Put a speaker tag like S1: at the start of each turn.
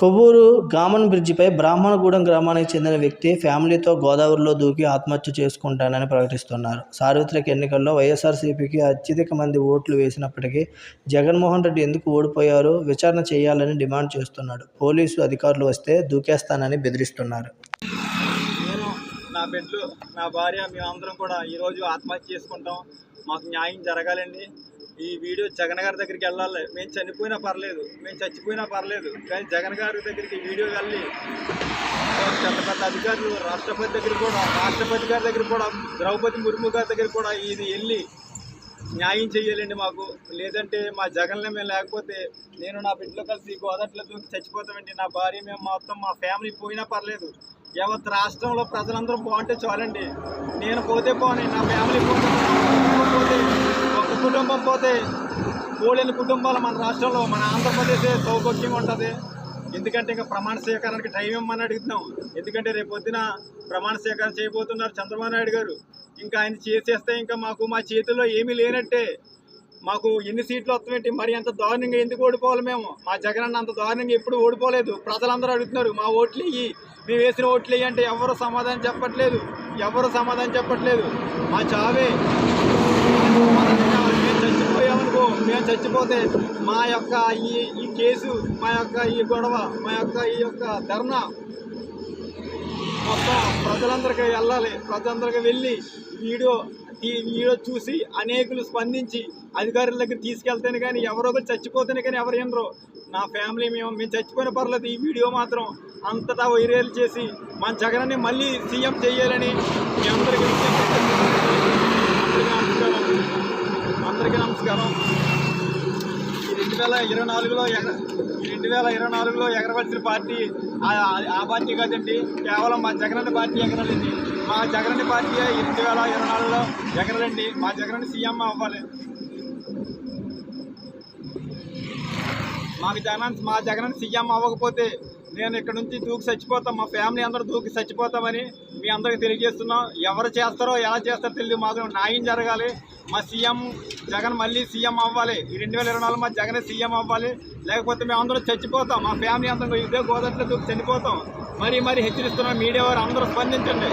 S1: Kovvur Gammon బ్రిడ్జిపై Brahmanagudem గ్రామానికి చెందిన వ్యక్తి ఫ్యామిలీతో గోదావరిలో దూకి ఆత్మహత్య చేసుకుంటానని ప్రకటిస్తున్నారు. సార్వత్రిక ఎన్నికల్లో వైఎస్ఆర్సీపీకి అత్యధిక మంది ఓట్లు వేసినప్పటికీ జగన్మోహన్ రెడ్డి ఎందుకు ఓడిపోయారో విచారణ చేయాలని డిమాండ్ చేస్తున్నాడు. పోలీసు అధికారులు వస్తే దూకేస్తానని బెదిరిస్తున్నారు.
S2: నేను నా బిడ్డలు నా భార్య మేమందరం కూడా ఈరోజు ఆత్మహత్య చేసుకుంటాం. మాకు న్యాయం జరగాలండి. ఈ వీడియో జగన్ గారి దగ్గరికి వెళ్ళాలి. మేము చనిపోయినా పర్లేదు. మేము చచ్చిపోయినా పర్లేదు. కానీ జగన్ గారి దగ్గరికి వీడియో వెళ్ళి పెద్ద పెద్ద అధికారులు రాష్ట్రపతి దగ్గర కూడా రాష్ట్రపతి గారి దగ్గర కూడా ద్రౌపది ముర్ము గారి దగ్గర కూడా ఇది వెళ్ళి న్యాయం చేయాలండి మాకు. లేదంటే మా జగన్లో మేము లేకపోతే నేను నా బిడ్డలో కలిసి గోదాట్లో దూకి చచ్చిపోతామండి. నా భార్య మేము మొత్తం మా ఫ్యామిలీ పోయినా పర్లేదు. యావత్ రాష్ట్రంలో ప్రజలందరూ బాగుంటే చాలండి. నేను పోతే పోని నా ఫ్యామిలీ పోతే పోతే కుటుంబం పోతే పోలేని కుటుంబాలు మన రాష్ట్రంలో మన ఆంధ్రప్రదేశ్ సౌభాగ్యంగా ఉంటుంది. ఎందుకంటే ఇంకా ప్రమాణ స్వీకారానికి టైం ఇవ్వమని అడుగుతున్నాం. ఎందుకంటే రేపు పొద్దున ప్రమాణ స్వీకారం చేయబోతున్నారు చంద్రబాబు నాయుడు గారు. ఇంకా ఆయన చేసేస్తే ఇంకా మాకు మా చేతుల్లో ఏమీ లేనట్టే. మాకు ఎన్ని సీట్లు వస్తామేంటి? మరి అంత దారుణంగా ఎందుకు ఓడిపోవాలి మేము? మా జగన్ అన్న అంత దారుణంగా ఎప్పుడు ఓడిపోలేదు. ప్రజలందరూ అడుగుతున్నారు మా ఓట్లు ఇవి మేము వేసిన ఓట్లు అంటే ఎవరు సమాధానం చెప్పట్లేదు. ఎవరు సమాధానం చెప్పట్లేదు. మా చావే. చచ్చిపోతే మా యొక్క ఈ ఈ కేసు మా యొక్క ఈ గొడవ మా యొక్క ఈ యొక్క ధర్నా మొత్తం ప్రజలందరికీ వెళ్ళాలి. ప్రజలందరికీ వెళ్ళి వీడియో వీడియో చూసి అనేకులు స్పందించి అధికారుల దగ్గర తీసుకెళ్తేనే కానీ ఎవరో ఒకరు చచ్చిపోతేనే కానీ ఎవరు వినరు. నా ఫ్యామిలీ మేము మేము చచ్చిపోయిన పర్లేదు ఈ వీడియో మాత్రం అంతటా వైరల్ చేసి మన జగన్ని మళ్ళీ సీఎం చేయాలని మీ అందరికీ విజ్ఞప్తి చేస్తున్నాను. అందరికీ నమస్కారం అందరికీ నమస్కారం ఈ రెండు వేల ఇరవై నాలుగులో ఎగ రెండు వేల ఇరవై నాలుగులో ఎగరవలసిన పార్టీ ఆ పార్టీ కాదండి. కేవలం మా జగనన్న పార్టీ ఎగరాలండి. మా జగనన్న పార్టీ ఎనిమిది రెండు వేల ఇరవై నాలుగులో ఎగరాలండి మా జగనన్న సీఎం అవ్వాలి. మాకు జగన్ మా జగన్ సీఎం అవ్వకపోతే నేను ఇక్కడ నుంచి దూకి చచ్చిపోతాం. మా ఫ్యామిలీ అందరూ దూకి చచ్చిపోతామని మీ అందరికీ తెలియజేస్తున్నాం. ఎవరు చేస్తారో ఎలా చేస్తారో తెలియదు. మాకు న్యాయం జరగాలి. మా సీఎం జగన్ మళ్ళీ సీఎం అవ్వాలి. ఈ రెండు వేల ఇరవై నాలుగు మా జగన్ సీఎం అవ్వాలి. లేకపోతే మేము అందరూ చచ్చిపోతాం. మా ఫ్యామిలీ అందరం ఇదే గోదావరిలో దూకి చనిపోతాం. మరీ మరీ హెచ్చరిస్తున్నాం. మీడియా వారు అందరూ స్పందించండి.